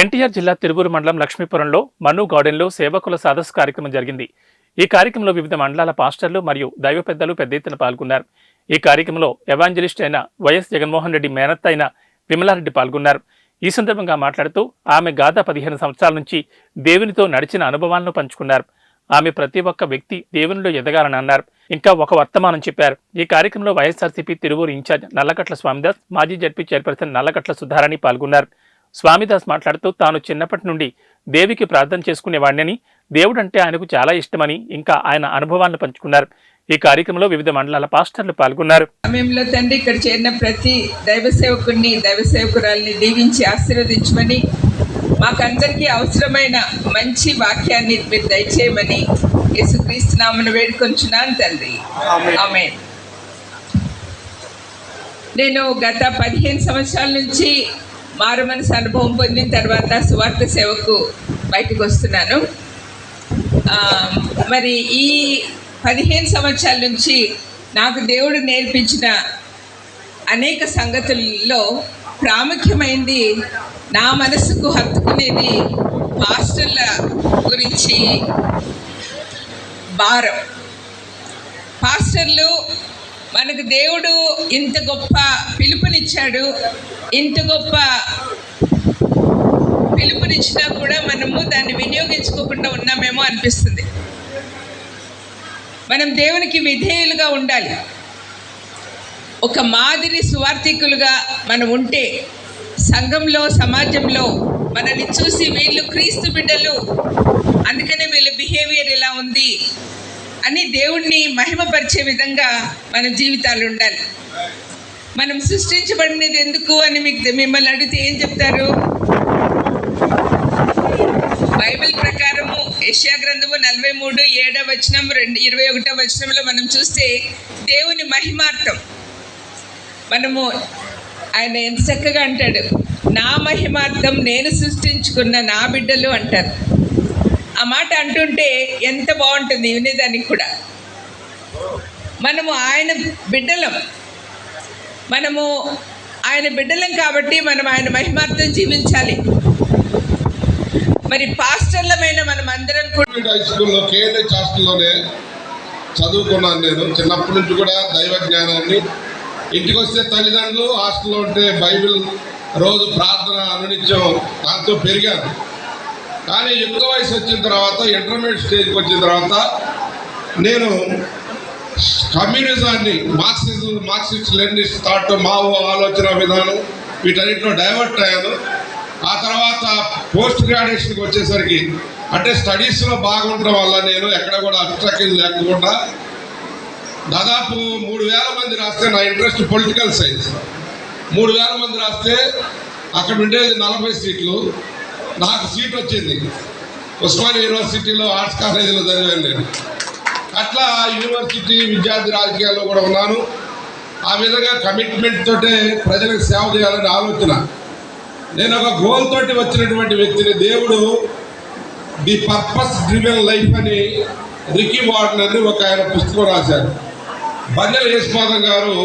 ఎన్టీఆర్ జిల్లా తిరువూరు మండలం లక్ష్మీపురంలో మను గార్డెన్లో సేవకుల సదస్సు కార్యక్రమం జరిగింది. ఈ కార్యక్రమంలో వివిధ మండలాల పాస్టర్లు మరియు దైవ పెద్దలు పెద్ద ఎత్తున పాల్గొన్నారు. ఈ కార్యక్రమంలో ఎవాంజలిస్ట్ అయిన వైఎస్ జగన్మోహన్ రెడ్డి మేనత్త అయిన విమలారెడ్డి పాల్గొన్నారు. ఈ సందర్భంగా మాట్లాడుతూ ఆమె గాథ పదిహేను సంవత్సరాల నుంచి దేవునితో నడిచిన అనుభవాలను పంచుకున్నారు. ఆమె ప్రతి ఒక్క వ్యక్తి దేవునిలో ఎదగాలని అన్నారు. ఇంకా ఒక వర్తమానం చెప్పారు. ఈ కార్యక్రమంలో వైఎస్ఆర్సీపీ తిరువూరు ఇన్ఛార్జ్ నల్లకట్ల స్వామిదాస్ మాజీ జడ్పీ చైర్పర్సన్ నల్లకట్ల సుధారాణి పాల్గొన్నారు. స్వామిదాస్ మాట్లాడుతూ తాను చిన్నప్పటి నుండి దేవికి ప్రార్థన చేసుకునేవాడిని దేవుడంటే ఆయనకు చాలా ఇష్టమని ఇంకా ఆయన అనుభవాలను పంచుకున్నారు. ఈ కార్యక్రమంలో వివిధ మండలాల పాస్టర్లు పాల్గొన్నారు. సమయంలో తండ్రి ఇక్కడ చేరిన ప్రతి దైవ సేవకుడిని దైవ సేవకురాల్ని దీవించి ఆశీర్వదించమని మాకందరికీ అవసరమైన మంచి వాక్యాన్ని మీరు దయచేయమని యేసుక్రీస్తు నామను వేడుకొంచున్నాను తండ్రి. ఆమె నేను గత పదిహేను సంవత్సరాల నుంచి మారు మనసు అనుభవం పొందిన తర్వాత సువార్త సేవకు బయటకు వస్తున్నాను. మరి ఈ పదిహేను సంవత్సరాల నుంచి నాకు దేవుడు నేర్పించిన అనేక సంగతుల్లో ప్రాముఖ్యమైనది నా మనసుకు హత్తుకునేది పాస్టర్ల గురించి భారం. పాస్టర్లు మనకు దేవుడు ఇంత గొప్ప పిలుపునిచ్చాడు ఇంత గొప్ప పిలుపునిచ్చినా కూడా మనము దాన్ని వినియోగించుకోకుండా ఉన్నామేమో అనిపిస్తుంది. మనం దేవునికి విధేయులుగా ఉండాలి. ఒక మాదిరి సువార్థికులుగా మనం ఉంటే సంఘంలో సమాజంలో మనల్ని చూసి వీళ్ళు క్రీస్తు బిడ్డలు అందుకనే వీళ్ళ బిహేవియర్ ఇలా ఉంది. అని దేవుణ్ణి మహిమపరిచే విధంగా మన జీవితాలు ఉండాలి. మనం సృష్టించబడినది ఎందుకు అని మీకు మిమ్మల్ని అడిగితే ఏం చెప్తారు? బైబిల్ ప్రకారము యష్యా గ్రంథము నలభై మూడు ఏడవ వచనం రెండు ఇరవై ఒకటో వచనంలో మనం చూస్తే దేవుని మహిమార్థం. మనము ఆయన ఎంత చక్కగా అంటాడు నా మహిమార్థం నేను సృష్టించుకున్న నా బిడ్డలు అంటారు. ఆ మాట అంటుంటే ఎంత బాగుంటుంది వినేదానికి కూడా. మనము ఆయన బిడ్డలం. మనము ఆయన బిడ్డలం కాబట్టి మనం ఆయన మహిమార్థం జీవించాలి. మరి పాస్టర్లమైన మనం అందరం కూడా హై స్కూల్లో కేఎన్హెచ్ హాస్టల్లోనే చదువుకున్నాను నేను. చిన్నప్పటి నుంచి కూడా దైవ జ్ఞానాన్ని. ఇంటికి వస్తే తల్లిదండ్రులు హాస్టల్లో ఉంటే బైబిల్ రోజు ప్రార్థన అనునిత్యం దాంతో పెరిగాను. కానీ యుక్త వయసు వచ్చిన తర్వాత ఇంటర్మీడియట్ స్టేజ్కి వచ్చిన తర్వాత నేను కమ్యూనిజాన్ని Marxism Marxist Leninist thought Mao ఆలోచన విధానం వీటన్నిటిలో డైవర్ట్ అయ్యాను. ఆ తర్వాత పోస్ట్ గ్రాడ్యుయేషన్కి వచ్చేసరికి అంటే స్టడీస్లో బాగుండడం వల్ల నేను ఎక్కడ కూడా అబ్స్ట్రక్షన్ లేకుండా దాదాపు మూడు వేల మంది రాస్తే నా ఇంట్రెస్ట్ పొలిటికల్ సైన్స్. మూడు వేల మంది రాస్తే అక్కడ ఉండేది నలభై సీట్లు. నాకు సీట్ వచ్చింది. ఉస్మానియా యూనివర్సిటీలో ఆర్ట్స్ కాలేజీలో చదివాను నేను. అట్లా యూనివర్సిటీ విద్యార్థి రాజకీయాల్లో కూడా ఉన్నాను. ఆ విధంగా కమిట్మెంట్ తోటే ప్రజలకు సేవ చేయాలని ఆలోచన. నేను ఒక గోల్ తోటి వచ్చినటువంటి వ్యక్తిని దేవుడు ది పర్పస్ డ్రివెన్ లైఫ్ అని రికీ వార్డన్ అని ఒక ఆయన పుస్తకం రాశారు. బంజల యశ్వాదం గారు